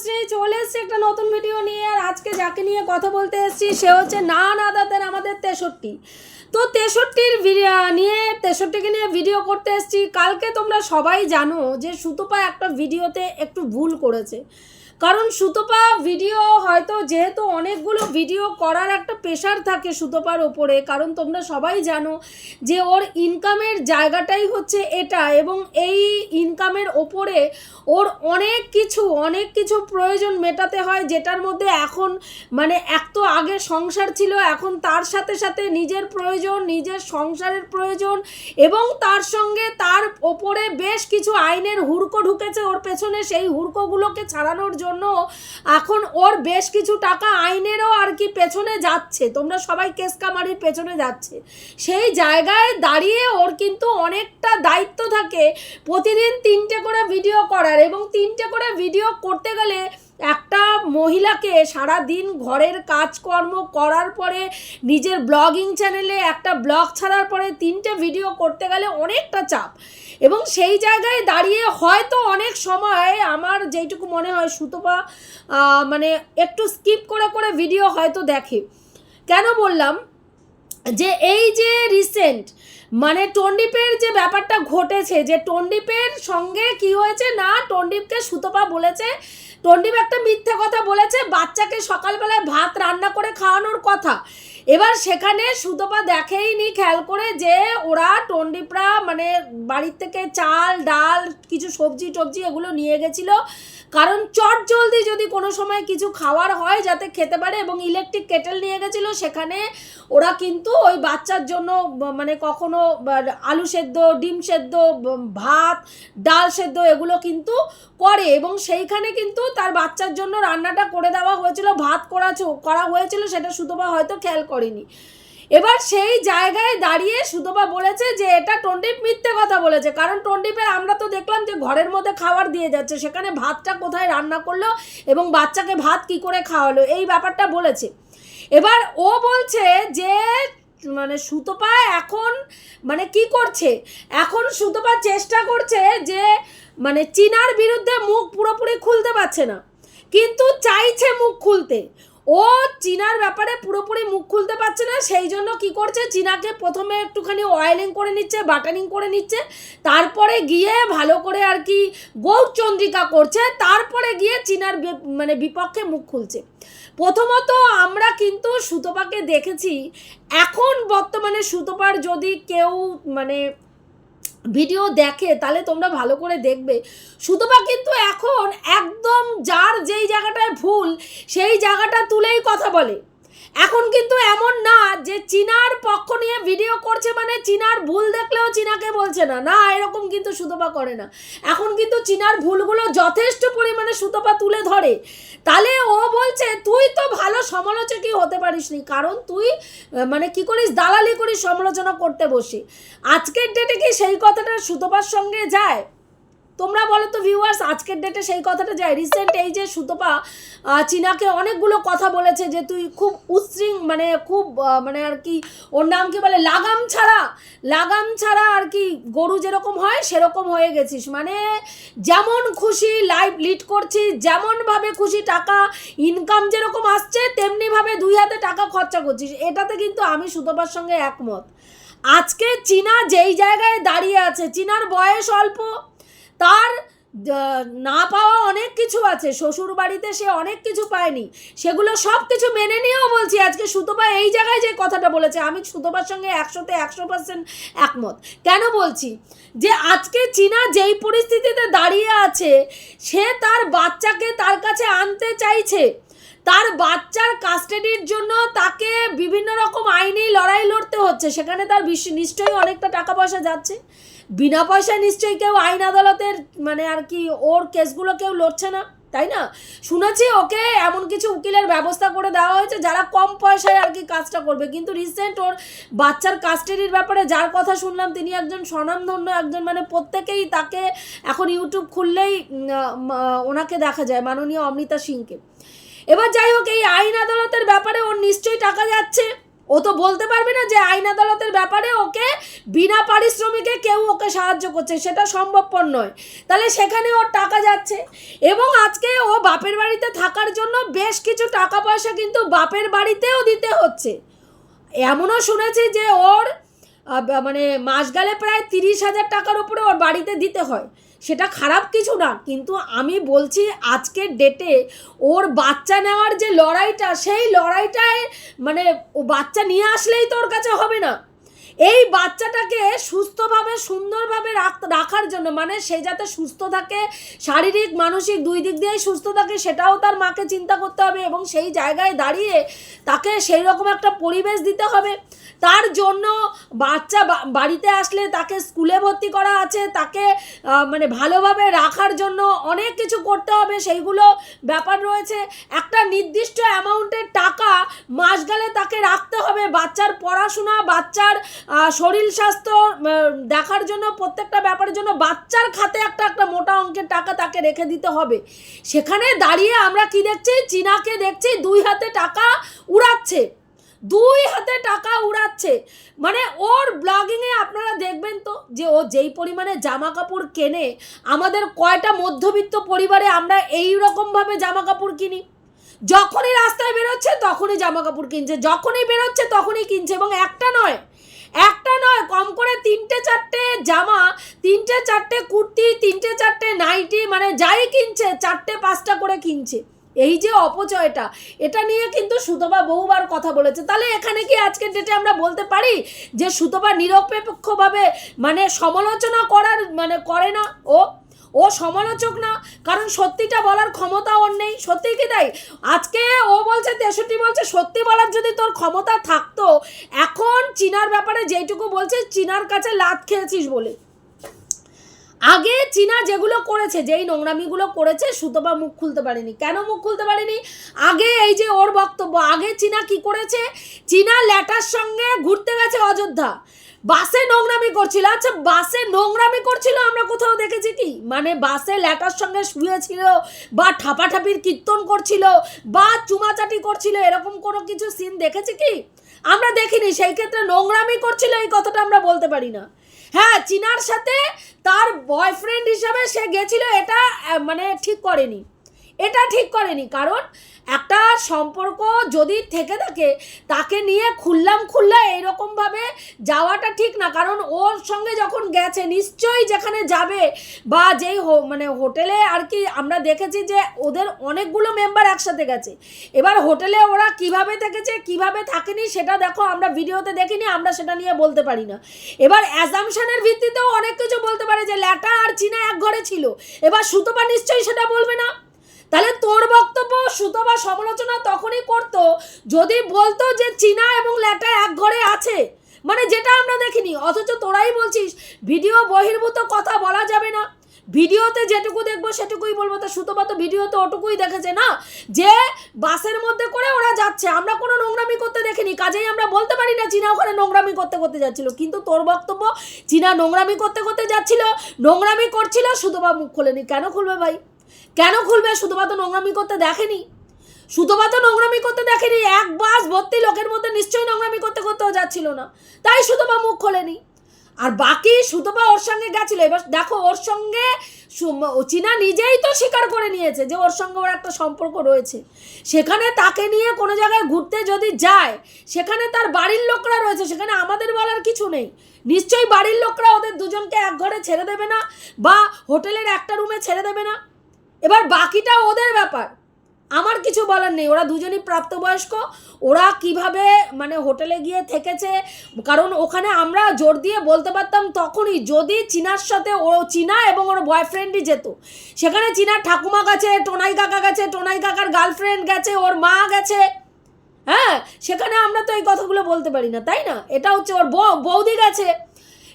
অনুশ্রী চলে এসছে একটা নতুন ভিডিও নিয়ে, আর আজকে যাকে নিয়ে কথা বলতে এসেছি, সে হচ্ছে না না দাদের আমাদের তেষট্টি। তো তেষট্টির নিয়ে, তেষট্টিকে নিয়ে ভিডিও করতে এসেছি। কালকে তোমরা সবাই জানো যে সুতপা একটা ভিডিওতে একটু ভুল করেছে। কারণ সুতপা ভিডিও হয়তো যেহেতু অনেকগুলো ভিডিও করার একটা প্রেশার থাকে সুতপার ওপরে কারণ তোমরা সবাই জানো যে ওর ইনকামের জায়গাটাই হচ্ছে এটা এবং এই ইনকামের ওপরে ওর অনেক কিছু অনেক কিছু প্রয়োজন মেটাতে হয় যেটার মধ্যে এখন মানে এক তো আগে সংসার ছিল, এখন তার সাথে সাথে নিজের প্রয়োজন, নিজের সংসারের প্রয়োজন এবং তার সঙ্গে ওপরে বেশ কিছু আইনের হুড়কো ঢুকেছে ওর পেছনে, সেই হুড়কোগুলোকে ছাড়ানোর জন্য এখন ওর বেশ কিছু টাকা আইনেরও আর কি পেছনে যাচ্ছে। তোমরা সবাই কেসকামারির পেছনে যাচ্ছে। সেই জায়গায় দাঁড়িয়ে ওর কিন্তু অনেকটা দায়িত্ব থাকে প্রতিদিন তিনটে করে ভিডিও করার এবং তিনটে করে ভিডিও করতে গেলে একটা মহিলাকে সারা দিন ঘরের কাজকর্ম করার পরে, নিজের ব্লগিং চ্যানেলে একটা ব্লগ ছাড়ার পরে তিনটে ভিডিও করতে গেলে অনেকটা চাপ। এবং সেই জায়গায় দাঁড়িয়ে হয়তো অনেক সময় আমার যেইটুকু মনে হয় সুতপা মানে একটু স্কিপ করে করে ভিডিও হয়তো দেখে। কেন বললাম? যে এই যে রিসেন্ট মানে টন্ডিপের যে ব্যাপারটা ঘটেছে, যে টন্ডিপের সঙ্গে কি হয়েছে? না, টন্ডিপকে সুতপা বলেছে, টন্ডিপ একটা মিথ্যে কথা বলেছে, বাচ্চাকে সকালবেলায় ভাত রান্না করে খাওয়ানোর কথা। এবার সেখানে সুতপা দেখেইনি, খেয়াল করে যে ওরা টন্ডিপরা মানে বাড়ির থেকে চাল, ডাল, কিছু সবজি টবজি এগুলো নিয়ে গেছিল। কারণ চট জলদি যদি কোনো সময় কিছু খাওয়ার হয় যাতে খেতে পারে এবং ইলেকট্রিক কেটেল নিয়ে গেছিল, সেখানে ওরা কিন্তু ওই বাচ্চার জন্য মানে কখনো আলু সেদ্ধ, ডিম সেদ্ধ ভাত, ডাল সেদ্ধ এগুলো কিন্তু করে এবং সেইখানে কিন্তু তার বাচ্চার জন্য রান্নাটা করে দেওয়া হয়েছিল, ভাত করা করা হয়েছিল সেটা সুতপা হয়তো খেয়াল করেনি। এবার সেই জায়গায় দাঁড়িয়ে সুতপা বলেছে যে এটা টন্ডিপ মিথ্যে কথা বলেছে, কারণ টন্ডিপের আমরা তো দেখলাম যে ঘরের মধ্যে খাবার দিয়ে যাচ্ছে, সেখানে ভাতটা কোথায় রান্না করল এবং বাচ্চাকে ভাত কি করে খাওয়ালো, এই ব্যাপারটা বলেছে। এবার ও বলছে যে মানে সুতপা এখন মানে কি করছে? এখন সুতপা চেষ্টা করছে যে মানে চীনার বিরুদ্ধে মুখ পুরোপুরি খুলতে পারছে না। কিন্তু চাইছে মুখ খুলতে। ও চীনার ব্যাপারে পুরোপুরি মুখ খুলতে পারছে না, সেই জন্য কি করছে, চীনাকে প্রথমে একটুখানি অয়েলিং করে নিচ্ছে বাটানিং করে নিচ্ছে, তারপরে গিয়ে ভালো করে আর কি গৌরচন্দ্রিকা করছে, তারপরে গিয়ে চীনার মানে বিপক্ষে মুখ খুলছে। প্রথমত আমরা কিন্তু সুতপাকে দেখেছি, এখন বর্তমানে সুতপার যদি কেউ মানে ভিডিও দেখে, তাহলে তোমরা ভালো করে দেখবে। সুতপা কিন্তু এখন একদম যার যেই জায়গাটায় ভুল, সেই জায়গাটা তুলেই কথা বলে। এখন কিন্তু এমন না যে চীনার পক্ষ নিয়ে ভিডিও করছে মানে চীনার ভুল দেখলেও চীনাকে বলছে না। না, এরকম কিন্তু সুতপা করে না। এখন কিন্তু চীনার ভুলগুলো যথেষ্ট পরিমাণে সুতপা তুলে ধরে। তাহলে ও বলছে, তুই তো ভালো সমালোচকই হতে পারিসনি। কারণ তুই মানে কি করিস? দালালি করিস, সমালোচনা করতে বসে আজকের ডেটে কি সেই কথাটা সুতপার সঙ্গে যায়? তোমরা বলো তো ভিউয়ার্স আজকের ডেটে সেই কথাটা যায়। রিসেন্ট এই যে সুতপা চীনাকে অনেকগুলো কথা বলেছে যে তুই খুব উচ্ছৃং মানে খুব মানে আর কি, ওর নাম কি বলে? লাগাম ছাড়া। লাগাম ছাড়া আর কি গরু যেরকম হয়, সেরকম হয়ে গেছিস। মানে যেমন খুশি লাইভ লিড করছিস যেমনভাবে খুশি টাকা ইনকাম যেরকম আসছে তেমনিভাবে দুই হাতে টাকা খরচা করছিস। এটাতে কিন্তু আমি সুতপার সঙ্গে একমত। আজকে চীনা যেই জায়গায় দাঁড়িয়ে আছে, চীনার বয়স অল্প তার না পাওয়া অনেক কিছু আছে শ্বশুর বাড়িতে সে অনেক কিছু পায়নি। সেগুলো সব কিছু মেনে নিয়েও বলছি, আজকে সুতপা এই জায়গায় যে কথাটা বলেছে, আমি সুতপার সঙ্গে একশোতে একশো পার্সেন্ট একমত। কেন বলছি? যে আজকে চীনা যেই পরিস্থিতিতে দাঁড়িয়ে আছে, সে তার বাচ্চাকে তার কাছে আনতে চাইছে। তার বাচ্চার কাস্টাডির জন্য তাকে বিভিন্ন রকম আইনি লড়াই লড়তে হচ্ছে। সেখানে তার নিশ্চয়ই অনেকটা টাকা পয়সা যাচ্ছে। বিনা পয়সায় নিশ্চয়ই কেউ আইন আদালতের মানে আর কি ওর কেসগুলো কেউ লড়ছে না, তাই না? শুনেছি ওকে এমন কিছু উকিলের ব্যবস্থা করে দেওয়া হয়েছে, যারা কম পয়সায় আর কি কাজটা করবে। কিন্তু রিসেন্ট ওর বাচ্চার কাস্টাডির ব্যাপারে যার কথা শুনলাম, তিনি একজন স্বনামধন্য, একজন মানে প্রত্যেকেই তাকে এখন ইউটিউব খুললেই ওনাকে দেখা যায়, মাননীয় অমৃতা সিংকে। এবার যাই হোক, এই আইন আদালতের ব্যাপারে ওর নিশ্চয়ই টাকা যাচ্ছে। ও তো বলতে পারবে না যে আইন আদালতের ব্যাপারে ওকে বিনা পারিশ্রমিকে কেউ ওকে সাহায্য করছে, সেটা সম্ভবপর নয়। তাহলে সেখানে ওর টাকা যাচ্ছে। এবং আজকে ও বাপের বাড়িতে থাকার জন্য বেশ কিছু টাকা পয়সা কিন্তু বাপের বাড়িতেও দিতে হচ্ছে। এমনও শুনেছি যে ওর মানে মাস গেলে প্রায় তিরিশ হাজার টাকার উপরে ওর বাড়িতে দিতে হয়। সেটা খারাপ কিছু না, কিন্তু আমি বলছি আজকের ডেটে ওর বাচ্চা নেওয়ার যে লড়াইটা, সেই লড়াইটায় মানে ও বাচ্চা নিয়ে আসলেই তোর কাছে হবে না। এই বাচ্চাটাকে সুস্থভাবে, সুন্দরভাবে রাখ- রাখার জন্য মানে সে যাতে সুস্থ থাকে, শারীরিক, মানসিক দুই দিক দিয়েই সুস্থ থাকে, সেটাও তার মাকে চিন্তা করতে হবে এবং সেই জায়গায় দাঁড়িয়ে তাকে সেই রকম একটা পরিবেশ দিতে হবে। তার জন্য বাচ্চা বাড়িতে আসলে তাকে স্কুলে ভর্তি করা আছে, তাকে মানে ভালোভাবে রাখার জন্য অনেক কিছু করতে হবে, সেইগুলো ব্যাপার রয়েছে। একটা নির্দিষ্ট অ্যামাউন্টের টাকা মাস গেলে তাকে রাখতে হবে। বাচ্চার পড়াশোনা, বাচ্চার শরীর স্বাস্থ্য দেখার জন্য, প্রত্যেকটা ব্যাপারের জন্য বাচ্চার খাতে একটা একটা মোটা অঙ্কের টাকা তাকে রেখে দিতে হবে। সেখানে দাঁড়িয়ে আমরা কি দেখছি? চীনাকে দেখছি, দুই হাতে টাকা উড়াচ্ছে। দুই হাতে টাকা উড়াচ্ছে। মানে ওর ব্লগিংয়ে আপনারা দেখবেন তো, যে ও যেই পরিমাণে জামা কাপড় কেনে, আমাদের কয়টা মধ্যবিত্ত পরিবারে আমরা এই রকমভাবে জামা কাপড় কিনি? যখনই রাস্তায় বেরোচ্ছে, তখনই জামা কাপড় কিনছে। যখনই বেরোচ্ছে, তখনই কিনছে এবং একটা নয় একটা নয়, কম করে তিনটে চারটে জামা, তিনটে চারটে কুর্তি, তিনটে চারটে নাইটি মানে যাই কিনছে, চারটে পাঁচটা করে কিনছে। এই যে অপচয়টা, এটা নিয়ে কিন্তু সুতপা বহুবার কথা বলেছে। তাহলে এখানে কি আজকের ডেটে আমরা বলতে পারি যে সুতপা নিরপেক্ষভাবে মানে সমালোচনা করার মানে করে না? ও ও সমালোচক না, কারণ সত্যিটা বলার ক্ষমতা ওর নেই। সত্যি কি তাই? আজকে ও বলছে, তেষট্টি বলছে, সত্যি বলার যদি তোর ক্ষমতা থাকতো, এখন চীনার ব্যাপারে যেইটুকু বলছে, চীনার কাছে লাত খেয়েছিস বলে। আগে চীনা যেগুলো করেছে, যেই নোংরামিগুলো করেছে, সুতপা মুখ খুলতে পারেনি। কেন মুখ খুলতে পারেনি? আগে এই যে ওর বক্তব্য, আগে চীনা কি করেছে? চীনা ল্যাটার সঙ্গে ঘুরতে গেছে অযোধ্যা। বাসে নোংরামি করছিল। আচ্ছা বাসে নোংরামি করছিল, আমরা কোথাও দেখেছি কি? মানে বাসে ল্যাটার সঙ্গে শুয়েছিল বা ঠাপাঠাপির কীর্তন করছিল বা চুমাচাটি করছিল, এরকম কোনো কিছু সিন দেখেছি কি? আমরা দেখিনি, সেই ক্ষেত্রে নোংরামি করছিল এই কথাটা আমরা বলতে পারি না। হ্যাঁ চীনার সাথে তার বয়ফ্রেন্ড হিসাবে সে গেছিল, এটা মানে ঠিক করেনি। এটা ঠিক করেনি। কারণ একটা সম্পর্ক যদি থেকে থাকে, তাকে নিয়ে খুললাম খুললা এইরকমভাবে যাওয়াটা ঠিক না। কারণ ওর সঙ্গে যখন গেছে, নিশ্চয়ই যেখানে যাবে বা যেই মানে হোটেলে আর কি আমরা দেখেছি যে ওদের অনেকগুলো মেম্বার একসাথে গেছে। এবার হোটেলে ওরা কীভাবে থেকেছে, কীভাবে থাকেনি, সেটা দেখো, আমরা ভিডিওতে দেখিনি, আমরা সেটা নিয়ে বলতে পারি না। এবার অ্যাজামশনের ভিত্তিতেও অনেক কিছু বলতে পারে যে ল্যাটা আর চীনা এক ঘরে ছিল। এবার সুতপা নিশ্চয়ই সেটা বলবে না। তাহলে তোর বক্তব্য সুতপা সমালোচনা তখনই করতো যদি বলতো যে চীনা এবং ল্যাটা এক ঘরে আছে। মানে যেটা আমরা দেখিনি, অথচ তোরাই বলছিস, ভিডিও বহির্ভূত কথা বলা যাবে না। ভিডিওতে যেটুকু দেখব সেটুকুই বলব। তো সুতপা তো ভিডিওতে ওটুকুই দেখেছে না? যে বাসের মধ্যে করে ওরা যাচ্ছে, আমরা কোনো নোংরামি করতে দেখিনি। কাজেই আমরা বলতে পারি না চীনা ওখানে নোংরামি করতে করতে যাচ্ছিল। কিন্তু তোর বক্তব্য, চীনা নোংরামি করতে করতে যাচ্ছিল, নোংরামি করছিল সুতপা মুখ খোলেনি। কেন খুলবে ভাই? কেন খুলবে? শুধুবা তো নোংরামি করতে দেখেনি? তো নোংরামি করতে দেখেনি? এক বাস ভর্তি লোকের মধ্যে নিশ্চয়ই নোংরামি করতে করতেও যাচ্ছিল না। তাই সুতপা মুখ খোলেনি। আর বাকি সুতপা ওর সঙ্গে গেছিল। এবার দেখো, ওর সঙ্গে চীনা নিজেই তো স্বীকার করে নিয়েছে যে ওর সঙ্গে ওর একটা সম্পর্ক রয়েছে। সেখানে তাকে নিয়ে কোনো জায়গায় ঘুরতে যদি যায়, সেখানে তার বাড়ির লোকরা রয়েছে। সেখানে আমাদের বলার কিছু নেই। নিশ্চয়ই বাড়ির লোকরা ওদের দুজনকে এক ঘরে ছেড়ে দেবে না বা হোটেলের একটা রুমে ছেড়ে দেবে না। এবার বাকিটা ওদের ব্যাপার। আমার কিছু বলার নেই, ওরা দুজনই প্রাপ্তবয়স্ক, ওরা কীভাবে মানে হোটেলে গিয়ে থেকেছে, কারণ ওখানে আমরা জোর দিয়ে বলতে পারতাম তখনই, যদি চীনার সাথে ও চীনা এবং ওর বয়ফ্রেন্ডই যেত, সেখানে চীনার ঠাকুমা গেছে, টোনাই কাকা গেছে, টোনাই কাকার গার্লফ্রেন্ড গেছে, ওর মা গেছে। হ্যাঁ সেখানে আমরা তো এই কথাগুলো বলতে পারি না, তাই না? এটা হচ্ছে ওর বৌদি গেছে।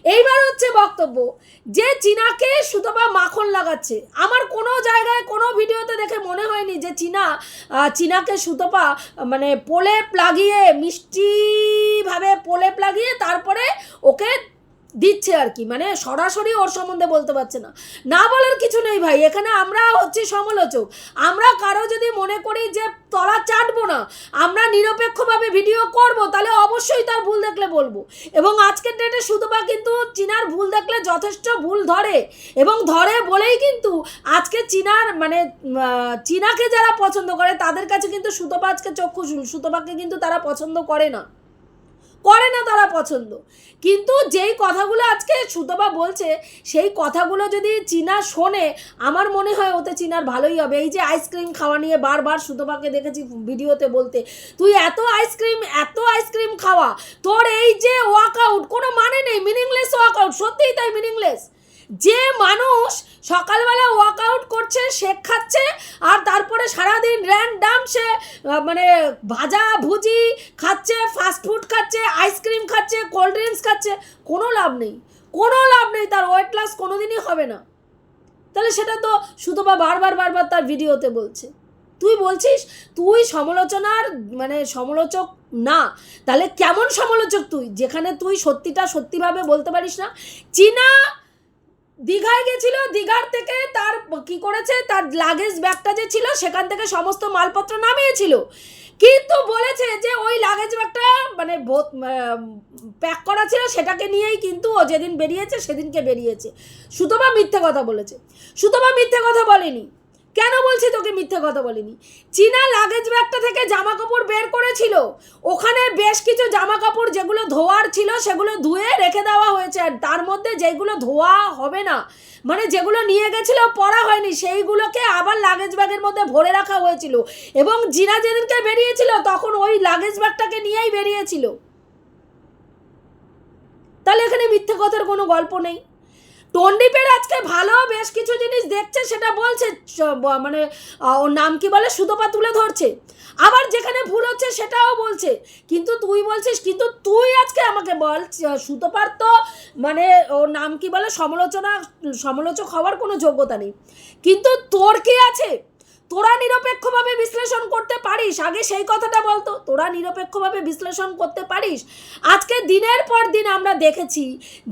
এইবার হচ্ছে বক্তব্য, যে চীনাকে সুতপা মাখন লাগাচ্ছে। আমার কোনো জায়গায়, কোনো ভিডিওতে দেখে মনে হয়নি যে চীনা চীনাকে সুতপা মানে পোলে প্লাগিয়ে, মিষ্টিভাবে পোলে প্লাগিয়ে তারপরে ওকে দিচ্ছে আর কি মানে সরাসরি ওর সম্বন্ধে বলতে পারছে না। না বলার কিছু নেই ভাই, এখানে আমরা হচ্ছি সমালোচক। আমরা কারও যদি মনে করি যে তলা চাটবো না, আমরা নিরপেক্ষভাবে ভিডিও করব, তাহলে অবশ্যই তার ভুল দেখলে বলব। এবং আজকের ডেটে সুতপা কিন্তু চীনার ভুল দেখলে যথেষ্ট ভুল ধরে। এবং ধরে বলেই কিন্তু আজকে চীনার মানে চীনাকে যারা পছন্দ করে, তাদের কাছে কিন্তু সুতপা আজকে চক্ষুশূল সুতপাকে কিন্তু তারা পছন্দ করে না। করে না তারা পছন্দ। কিন্তু যেই কথাগুলো আজকে সুতবা বলছে, সেই কথাগুলো যদি চীনা শোনে, আমার মনে হয় ওতে চীনার ভালোই হবে। এই যে আইসক্রিম খাওয়া নিয়ে বারবার সুতপাকে দেখেছি ভিডিওতে বলতে, তুই এত আইসক্রিম এত আইসক্রিম খাওয়া, তোর এই যে ওয়ার্কআউট কোনো মানে নেই মিনিংলেস ওয়ার্কআউট সত্যিই তাই মিনিংলেস যে মানুষ সকালবেলা ওয়ার্কআউট করছে শেক খাচ্ছে, আর তারপরে সারাদিন র্যান্ডাম সে মানে ভাজা ভুজি খাচ্ছে ফাস্টফুড খাচ্ছে আইসক্রিম খাচ্ছে কোল্ড ড্রিঙ্কস খাচ্ছে, কোনো লাভ নেই। কোনো লাভ নেই, তার ওয়েট লস কোনোদিনই হবে না। তাহলে সেটা তো শুধু বা বারবার বারবার তার ভিডিওতে বলছে। তুই বলছিস, তুই সমালোচনার মানে সমালোচক না। তাহলে কেমন সমালোচক তুই? যেখানে তুই সত্যিটা সত্যিভাবে বলতে পারিস না। চীনা দীঘায় গেছিল, দীঘার থেকে তার কি করেছে, তার লাগেজ ব্যাগটা যে ছিল, সেখান থেকে সমস্ত মালপত্র নামিয়েছিল। কিন্তু বলেছে যে ওই লাগেজ ব্যাগটা মানে প্যাক করা ছিল, সেটাকে নিয়েই কিন্তু ও যেদিন বেরিয়েছে, সেদিনকে বেরিয়েছে। সুতবা মিথ্যে কথা বলেছে। সুতবা মিথ্যে কথা বলেনি। কেন বলছি তোকে মিথ্যে কথা বলিনি? চীনা লাগেজ ব্যাগটা থেকে জামা কাপড় বের করেছিল। ওখানে বেশ কিছু জামা কাপড় যেগুলো ধোয়ার ছিল সেগুলো ধুয়ে রেখে দেওয়া হয়েছে, আর তার মধ্যে যেগুলো ধোয়া হবে না মানে যেগুলো নিয়ে গেছিল পরা হয়নি, সেইগুলোকে আবার লাগেজ ব্যাগের মধ্যে ভরে রাখা হয়েছিল। এবং জিনা যেদিনকে বেরিয়েছিল, তখন ওই লাগেজ ব্যাগটাকে নিয়েই বেরিয়েছিল। তাহলে এখানে মিথ্যে কথার কোনো গল্প নেই। টন্ডিপের আজকে ভালো, বেশ কিছু জিনিস দেখছে, সেটা বলছে মানে ওর নাম কি বলে, সুতপা তুলে ধরছে। আবার যেখানে ভুল হচ্ছে, সেটাও বলছে। কিন্তু তুই বলছিস, কিন্তু তুই আজকে আমাকে বল সুতপার তো মানে ওর নাম কি বলে, সমালোচনা, সমালোচক হওয়ার কোনো যোগ্যতা নেই। কিন্তু তোর কি আছে? তোরা নিরপেক্ষভাবে বিশ্লেষণ করতে পারিস। আগে সেই কথাটা বলতো, তোরা নিরপেক্ষভাবে বিশ্লেষণ করতে পারিস। আজকে দিনের পর দিন আমরা দেখেছি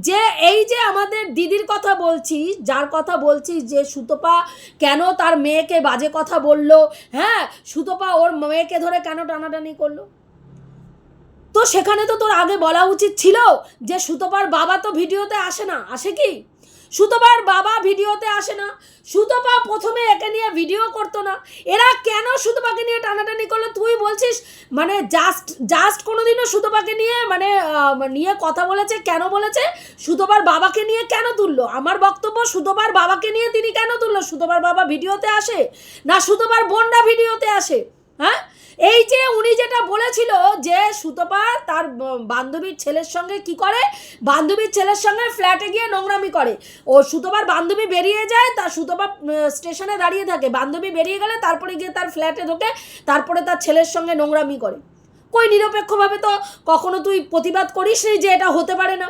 যে এই যে আমাদের দিদির কথা বলছি, যার কথা বলছি যে সুতপা কেন তার মেয়েকে বাজে কথা বলল হ্যাঁ সুতপা ওর মেয়েকে ধরে কেন টানাটানি করল? তো সেখানে তো তোর আগে বলা উচিত ছিল যে সুতপার বাবা তো ভিডিওতে আসে না, আসে কি? সুতপার বাবা ভিডিওতে আসে না। সুতপা প্রথমে একে নিয়ে ভিডিও করতো না। এরা কেন সুতপাকে নিয়ে টানাটানি করল? তুই বলছিস মানে জাস্ট জাস্ট কোনোদিনও সুতপাকে নিয়ে মানে নিয়ে কথা বলেছে, কেন বলেছে? সুতপার বাবাকে নিয়ে কেন তুললো? আমার বক্তব্য, সুতপার বাবাকে নিয়ে তিনি কেন তুললো? সুতপার বাবা ভিডিওতে আসে? না সুতপার বোনরা ভিডিওতে আসে? হ্যাঁ? এই যে উনি যেটা বলেছিল যে সুতপা তার বান্ধবীর ছেলের সঙ্গে কি করে? বান্ধবীর ছেলের সঙ্গে ফ্ল্যাটে গিয়ে নোংরামি করে। ও সুতপার বান্ধবী বেরিয়ে যায় তার সুতপা স্টেশনে দাঁড়িয়ে থাকে। বান্ধবী বেরিয়ে গেলে তারপরে গিয়ে তার ফ্ল্যাটে ঢোকে, তারপরে তার ছেলের সঙ্গে নোংরামি করে। কই নিরপেক্ষভাবে তো কখনো তুই প্রতিবাদ করিস নি যে এটা হতে পারে না?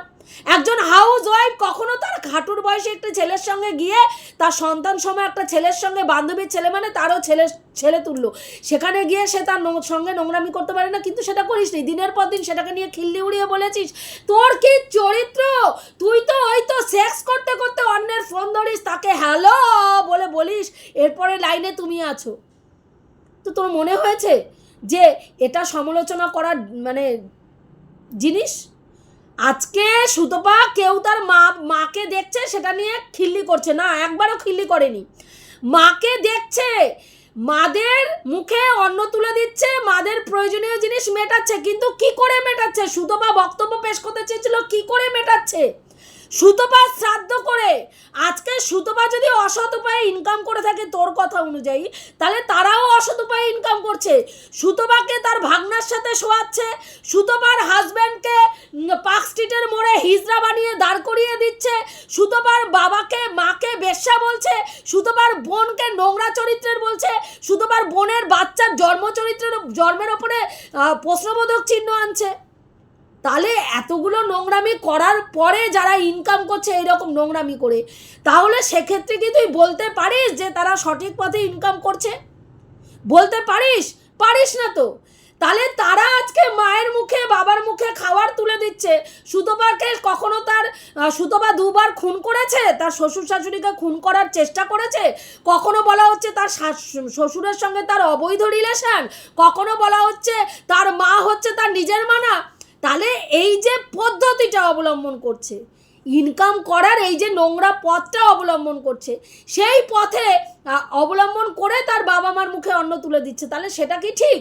একজন হাউস ওয়াইফ কখনো তার খাটুর বয়সে একটা ছেলের সঙ্গে গিয়ে তার সন্তান সময় একটা ছেলের সঙ্গে বান্ধবীর ছেলে মানে তারও ছেলে ছেলে তুললো সেখানে গিয়ে সে তার সঙ্গে নোংরামি করতে পারে না, কিন্তু সেটা করিস নি। দিনের পর দিন সেটাকে নিয়ে খিল্লি উড়িয়ে বলেছিস। তোর কি চরিত্র? তুই তো ওই তো সেক্স করতে করতে অন্যের ফোন ধরিস, তাকে হ্যালো বলে বলিস এরপরে লাইনে তুমি আছো। তো তোর মনে হয়েছে যে এটা সমালোচনা করার মানে জিনিস? আজকে সুতপা কেউ তার মা, মাকে দেখছে, সেটা নিয়ে খিল্লি করছে। না, একবারও খিল্লি করেনি। মাকে দেখছে, মাদের মুখে অন্ন তুলে দিচ্ছে, মাদের প্রয়োজনীয় জিনিস মেটাচ্ছে, কিন্তু কি করে মেটাচ্ছে? সুতপা বক্তব্য পেশ করতে চেয়েছিল, কি করে মেটাচ্ছে? সুতপা শ্রাদ্ধ করে। আজকে সুতপা যদি অসৎ উপায়ে ইনকাম করে থাকে তোর কথা অনুযায়ী, তাহলে তারাও অসৎ উপায়ে ইনকাম করছে। সুতপাকে তার ভাগনার সাথে শোয়াচ্ছে, সুতপার হাজব্যান্ডকে পার্ক স্ট্রিটের মোড়ে হিজড়া বানিয়ে দাঁড় করিয়ে দিচ্ছে, সুতপার বাবাকে, মাকে বেশ্যা বলছে, সুতপার বোনকে নোংরা চরিত্রের বলছে, সুতপার বোনের বাচ্চার জন্ম চরিত্রের জন্মের ওপরে প্রশ্নবোধক চিহ্ন আনছে। তাহলে এতগুলো নোংরামি করার পরে যারা ইনকাম করছে এরকম নোংরামি করে, তাহলে সেক্ষেত্রে কি তুই বলতে পারিস যে তারা সঠিক পথে ইনকাম করছে? বলতে পারিস? পারিস না তো। তাহলে তারা আজকে মায়ের মুখে, বাবার মুখে খাবার তুলে দিচ্ছে। সুতোপাকে কখনো তার সুতোপা দুবার খুন করেছে? তার শ্বশুর শাশুড়িকে খুন করার চেষ্টা করেছে? কখনো বলা হচ্ছে তার শ্বশুরের সঙ্গে তার অবৈধ রিলেশন কখনো বলা হচ্ছে তার মা হচ্ছে তার নিজের মানা? তাহলে এই যে পদ্ধতিটা অবলম্বন করছে ইনকাম করার এই যে নোংরা পথটা অবলম্বন করছে, সেই পথে অবলম্বন করে তার বাবা মার মুখে অন্ন তুলে দিচ্ছে, তাহলে সেটা কি ঠিক?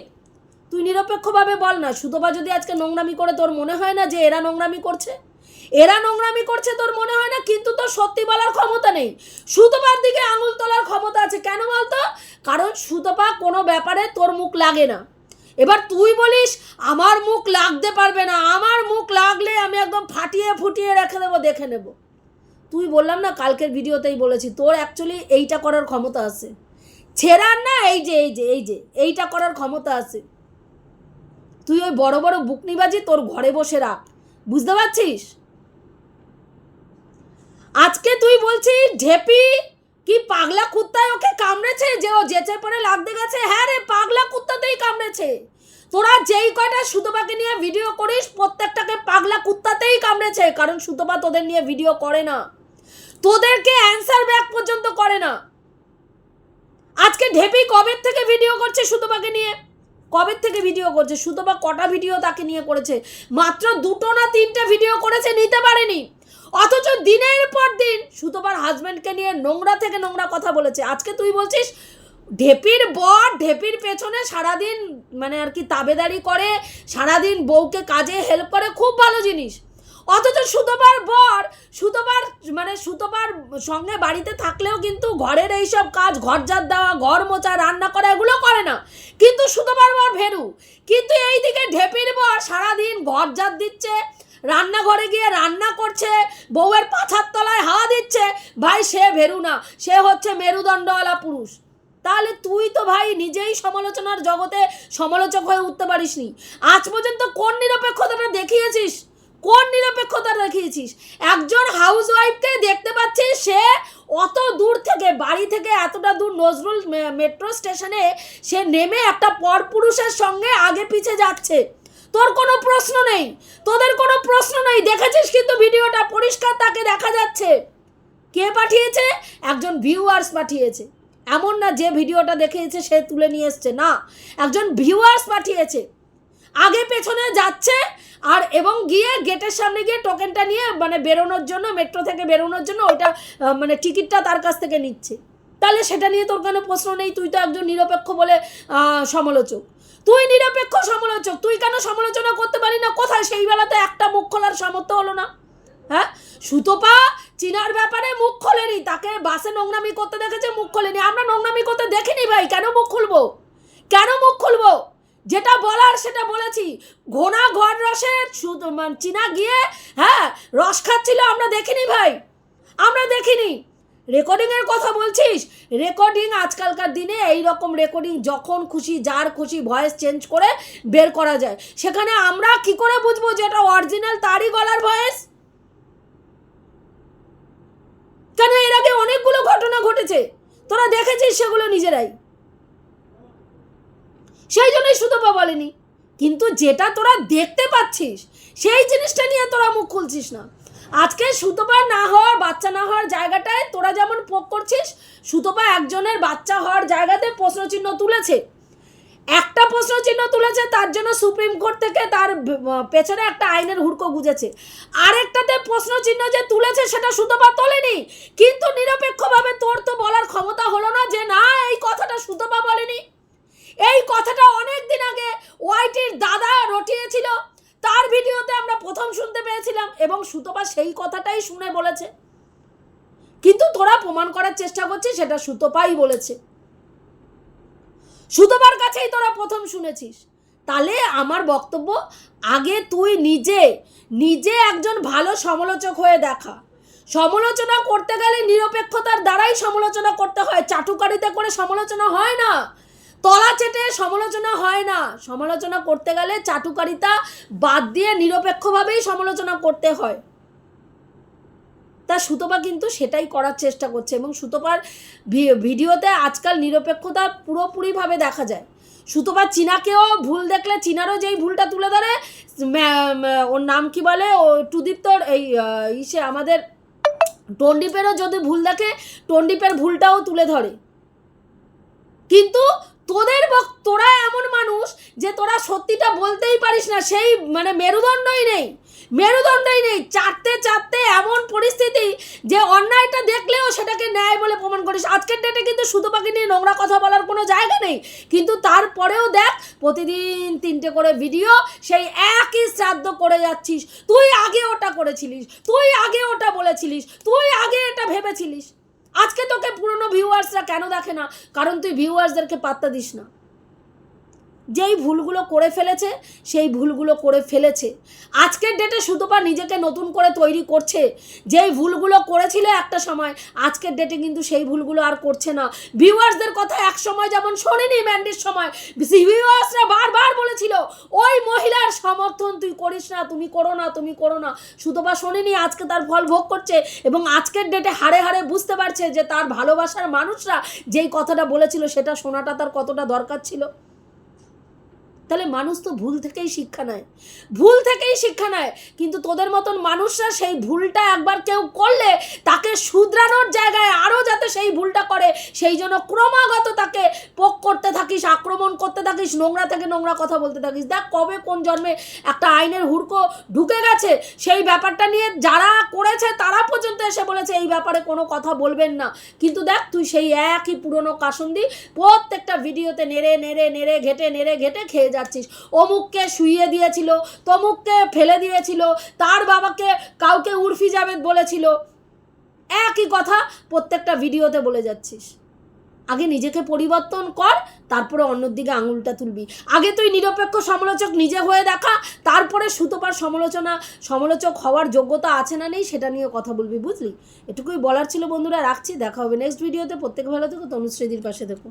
তুই নিরপেক্ষভাবে বল না সুতোবা যদি আজকে নোংরামি করে তোর মনে হয় না যে এরা নোংরামি করছে? এরা নোংরামি করছে তোর মনে হয় না, কিন্তু তোর সত্যি বলার ক্ষমতা নেই। সুতোপার দিকে আঙুল তোলার ক্ষমতা আছে। কেন বলতো? কারণ সুতোপা কোনো ব্যাপারে তোর মুখ লাগে না। এবার তুই বলিস, আমার মুখ লাগতে পারবে না। আমার মুখ লাগলে আমি একদম ফাটিয়ে ফুটিয়ে রেখে দেবো, দেখে নেব। তুই বললাম না, কালকের ভিডিওতেই বলেছি, তোর অ্যাকচুয়ালি এইটা করার ক্ষমতা আছে। ছেঁড়ার না, এই যে এই যে এই যে, এইটা করার ক্ষমতা আছে। তুই ওই বড় বড় বুকনিবাজি তোর ঘরে বসে রাখ। বুঝতে পারছিস? আজকে তুই বলছিস, ঢেপি কি পাগলা কুত্তায় ওকে কামড়েছে? যে ও যেচে পরে লাগতে গেছে? হ্যাঁ রে, পাগলা কুত্তাতেই কামড়েছে। তোরা যেই কয়টা সুতোপাকে নিয়ে ভিডিও করিস, প্রত্যেকটাকে পাগলা কুত্তাতেই কামড়েছে, কারণ সুতোপা তোদের নিয়ে ভিডিও করে না। তোদেরকে অ্যান্সার ব্যাক পর্যন্ত করে না। আজকে ঢেপি কবের থেকে ভিডিও করছে সুতোপাকে নিয়ে? কবের থেকে ভিডিও করছে? সুতোপা কটা ভিডিও তাকে নিয়ে করেছে? মাত্র দুটো না তিনটে ভিডিও করেছে, নিতে পারেনি। অথচ দিনের পর দিন সুতোপার হাজব্যান্ডকে নিয়ে নোংরা থেকে নোংরা কথা বলেছে। আজকে তুই বলছিস, ঢেপির বর ঢেপির পেছনে সারাদিন মানে আর কি তাবেদারি করে, সারাদিন বউকে কাজে হেল্প করে, খুব ভালো জিনিস। অথচ সুতোপার বর, সুতোপার মানে সুতোবার সঙ্গে বাড়িতে থাকলেও কিন্তু ঘরের এইসব কাজ ঘর ঝাড় দেওয়া, ঘর মোচা রান্না করা, এগুলো করে না। কিন্তু সুতোপার বর ভেরু। কিন্তু এইদিকে ঢেপির বর সারাদিন ঘর ঝাড় দিচ্ছে রান্নাঘরে গিয়ে রান্না করছে, বউয়ের পাছার তলায় হাওয়া দিচ্ছে। ভাই, সে ভেরু না, সে হচ্ছে মেরুদণ্ডওয়ালা পুরুষ। তাহলে তুই তো ভাই নিজেই সমালোচনার জগতে সমালোচক হয়ে উঠতে পারিসনি। আজ পর্যন্ত কোন নিরপেক্ষতাটা দেখিয়েছিস? কোন নিরপেক্ষতা দেখিয়েছিস? একজন হাউস ওয়াইফকে দেখতে পাচ্ছিস সে অত দূর থেকে, বাড়ি থেকে এতটা দূর নজরুল মেট্রো স্টেশনে সে নেমে একটা পরপুরুষের সঙ্গে আগে পিছে যাচ্ছে। তোর কোনো প্রশ্ন নেই। তোদের কোনো প্রশ্ন নেই। দেখেছিস কিন্তু ভিডিওটা? পরিষ্কার তাকে দেখা যাচ্ছে। কে পাঠিয়েছে? একজন ভিউয়ার্স পাঠিয়েছে। এমন না যে ভিডিওটা দেখিয়েছে, সে তুলে নিয়ে এসছে। না, একজন ভিউয়ার্স পাঠিয়েছে। আগে পেছনে যাচ্ছে আর এবং গিয়ে গেটের সামনে গিয়ে টোকেনটা নিয়ে মানে বেরোনোর জন্য মেট্রো থেকে বেরোনোর জন্য ওইটা মানে টিকিটটা তার কাছ থেকে নিচ্ছে। তাহলে সেটা নিয়ে তোর কোনো প্রশ্ন নেই। তুই তো একজন নিরপেক্ষ বলে সমালোচক। তুই নিরপেক্ষ সমালোচক, তুই কেন সমালোচনা করতে পারি না? কোথায়? সেই বেলাতে একটা মুখ খোলার সামর্থ্য হলো না। হ্যাঁ? সুতোপা চিনার ব্যাপারে মুখ খোলেনি। তাকে বাসে নোংরামি করতে দেখেছে, মুখ খোলেনি। আমরা নোংরামি করতে দেখিনি ভাই। কেন মুখ খুলবো? কেন মুখ খুলবো? যেটা বলার সেটা বলেছি। ঘোনা ঘর রসের শুধু মানে চিনা গিয়ে হ্যাঁ রস খাচ্ছিল, আমরা দেখিনি ভাই। আমরা দেখিনি। রেকর্ডিংয়ের কথা বলছিস? রেকর্ডিং আজকালকার দিনে এই রকম রেকর্ডিং যখন খুশি, যার খুশি ভয়েস চেঞ্জ করে বের করা যায়। সেখানে আমরা কি করে বুঝব যে এটা অরিজিনাল তারই গলার ভয়েস কেন এর আগে অনেকগুলো ঘটনা ঘটেছে? তোরা দেখেছিস সেগুলো নিজেরাই। সেই জন্যই সুতপা বলেনি। কিন্তু যেটা তোরা দেখতে পাচ্ছিস, সেই জিনিসটা নিয়ে তোরা মুখ খুলছিস না। আজকে সুতপা না হওয়ার বাচ্চা না হওয়ার জায়গাটায় তোরা যেমন পোক করছিস, সুতপা একজনের বাচ্চা হওয়ার জায়গাতে প্রশ্নচিহ্ন তুলেছে। একটা প্রশ্নচিহ্ন তুলেছে, তার জন্য সুপ্রিম কোর্ট থেকে তার পেছনে একটা আইনের হুড়কো গুজেছে। আরেকটাতে প্রশ্নচিহ্ন যে তুলেছে, সেটা সুতপা তোলেনি। কিন্তু নিরপেক্ষভাবে তোর তো বলার ক্ষমতা হলো না যে, না, এই কথাটা সুতপা বলেনি। এই কথাটা অনেক দিন আগে ওয়াইটির দাদা রটিয়েছিল। তার ভিডিওতে আমরা প্রথম শুনতে পেয়েছিলাম এবং সুতপা সেই কথাটাই শুনে বলেছে। কিন্তু তোরা প্রমাণ করার চেষ্টা করছিস, সেটা সুতপাই বলেছে। সুতপার কাছেই তোরা প্রথম শুনেছিস। তাহলে আমার বক্তব্য, আগে তুই নিজে নিজে একজন ভালো সমালোচক হয়ে দেখা। সমালোচনা করতে গেলে নিরপেক্ষতার দ্বারাই সমালোচনা করতে হয়। চাটুকারিতে করে সমালোচনা হয় না। তলা চেটে সমালোচনা হয় না। সমালোচনা করতে গেলে চাটুকারিতা বাদ দিয়ে নিরপেক্ষভাবেই সমালোচনা করতে হয়। তা সুতপা কিন্তু সেটাই করার চেষ্টা করছে এবং সুতপার ভিডিওতে আজকাল নিরপেক্ষতা পুরোপুরিভাবে দেখা যায়। সুতপা চীনাকেও ভুল দেখলে চীনারও যেই ভুলটা তুলে ধরে ওর নাম কি বলে? ও টুদীপ্তর, এই ইসে আমাদের টন্ডিপেরও যদি ভুল দেখে, টন্ডিপের ভুলটাও তুলে ধরে। কিন্তু তোদের তোরা এমন মানুষ যে তোরা সত্যিটা বলতেই পারিস না, সেই মানে মেরুদণ্ডই নেই। মেরুদণ্ডই নেই চারতে চারতে এমন পরিস্থিতি যে অন্যায়টা দেখলেও সেটাকে ন্যায় বলে প্রমাণ করিস। আজকের ডেটে কিন্তু শুধু পাখি নিয়ে নোংরা কথা বলার কোনো জায়গা নেই। কিন্তু তারপরেও দেখ, প্রতিদিন তিনটে করে ভিডিও সেই একই শ্রাদ্ধ করে যাচ্ছিস। তুই আগে ওটা করেছিলিস, তুই আগে ওটা বলেছিলিস, তুই আগে এটা ভেবেছিলিস। আজকে তোকে পুরনো ভিউয়ার্সরা কেন দেখে না? কারণ তুই ভিউয়ার্সদেরকে পাত্তা দিস না। যেই ভুলগুলো করে ফেলেছে, সেই ভুলগুলো করে ফেলেছে। আজকের ডেটে শুধু সুতপা নিজেকে নতুন করে তৈরি করছে। যেই ভুলগুলো করেছিল একটা সময়, আজকের ডেটে কিন্তু সেই ভুলগুলো আর করছে না। ভিউয়ার্সদের কথা এক সময় যেমন শোনেনি ম্যান্ডির সময় ভিউয়ার্সরা বারবার বলেছিল, ওই মহিলার সমর্থন তুই করিস না, তুমি করো না, তুমি করো না। সুতপা শোনেনি, আজকে তার ফল ভোগ করছে এবং আজকের ডেটে হাড়ে হাড়ে বুঝতে পারছে যে তার ভালোবাসার মানুষরা যেই কথাটা বলেছিল, সেটা শোনাটা তার কতটা দরকার ছিল। তাহলে মানুষ তো ভুল থেকেই শিক্ষা নেয়। ভুল থেকেই শিক্ষা নেয়, কিন্তু তোদের মতন মানুষরা সেই ভুলটা একবার কেউ করলে তাকে শুধরানোর জায়গায় আরও যাতে সেই ভুলটা করে, সেই জন্য ক্রমাগত তাকে পোক করতে থাকিস, আক্রমণ করতে থাকিস, নোংরা থেকে নোংরা কথা বলতে থাকিস। দেখ কবে কোন জন্মে একটা আইনের হুড়কো ঢুকে গেছে, সেই ব্যাপারটা নিয়ে যারা করেছে তারা পর্যন্ত এসে বলেছে, এই ব্যাপারে কোনো কথা বলবেন না। কিন্তু দেখ তুই সেই একই পুরনো কাসন্দি প্রত্যেকটা ভিডিওতে নেড়ে নেড়ে নেড়ে, ঘেটে নেড়ে, ঘেটে খেয়ে যাচ্ছিস। অমুককে শুইয়ে দিয়েছিল, তমুককে ফেলে দিয়েছিল, তার বাবাকে কাউকে উর্ফি জাবেদ বলেছিল। একই কথা প্রত্যেকটা ভিডিওতে বলে যাচ্ছিস। আগে নিজেকে পরিবর্তন কর, তারপরে অন্যর দিকে আঙুলটা তুলবি। আগে তুই নিরপেক্ষ সমালোচক নিজে হয়ে দেখা, তারপরে সুতোপার সমালোচনা, সমালোচক হওয়ার যোগ্যতা আছে না নেই, সেটা নিয়ে কথা বলবি, বুঝলি? এটুকুই বলার ছিল বন্ধুরা, রাখছি, দেখা হবে নেক্সট ভিডিওতে প্রত্যেক ভালো থেকো তনুশ্রীদির পাশে দেখো